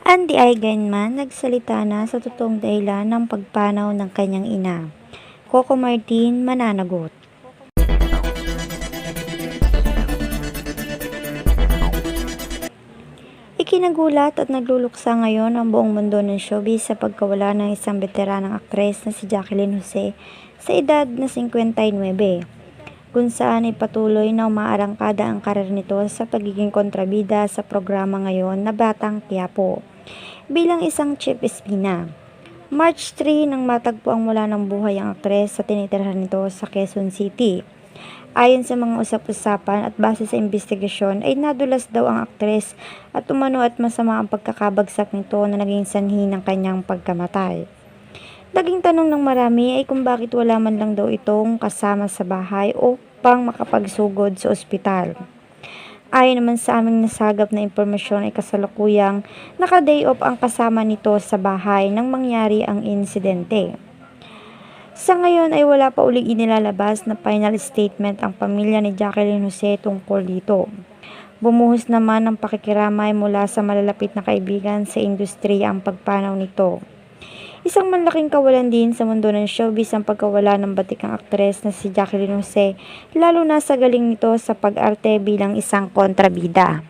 Andy Eigenman nagsalita na sa totoong dahilan ng pagpanaw ng kanyang ina. Coco Martin mananagot. Ikinagulat at nagluluksa ngayon ang buong mundo ng showbiz sa pagkawala ng isang veteranang aktres na si Jacqueline Jose sa edad na 59 kung saan ay patuloy na umaarangkada ang karir nito sa pagiging kontrabida sa programa ngayon na Batang Quiapo bilang isang chief espina. March 3 nang matagpo ang wala ng buhay ang aktres sa tinitirhan nito sa Quezon City. Ayon sa mga usap-usapan at base sa investigasyon ay nadulas daw ang aktres at umano at masama ang pagkakabagsak nito na naging sanhi ng kanyang pagkamatay. Naging tanong ng marami ay kung bakit wala man lang daw itong kasama sa bahay o pang makapagsugod sa ospital. Ayon naman sa aming nasagap na impormasyon ay kasalukuyang naka-day off ang kasama nito sa bahay nang mangyari ang insidente. Sa ngayon ay wala pa uling inilalabas na final statement ang pamilya ni Jacqueline Jose tungkol dito. Bumuhos naman ang pakikiramay mula sa malalapit na kaibigan sa industriya ang pagpanaw nito. Isang malaking kawalan din sa mundo ng showbiz ang pagkawala ng batikang aktres na si Jacqueline Jose, lalo na sa galing nito sa pag-arte bilang isang kontrabida.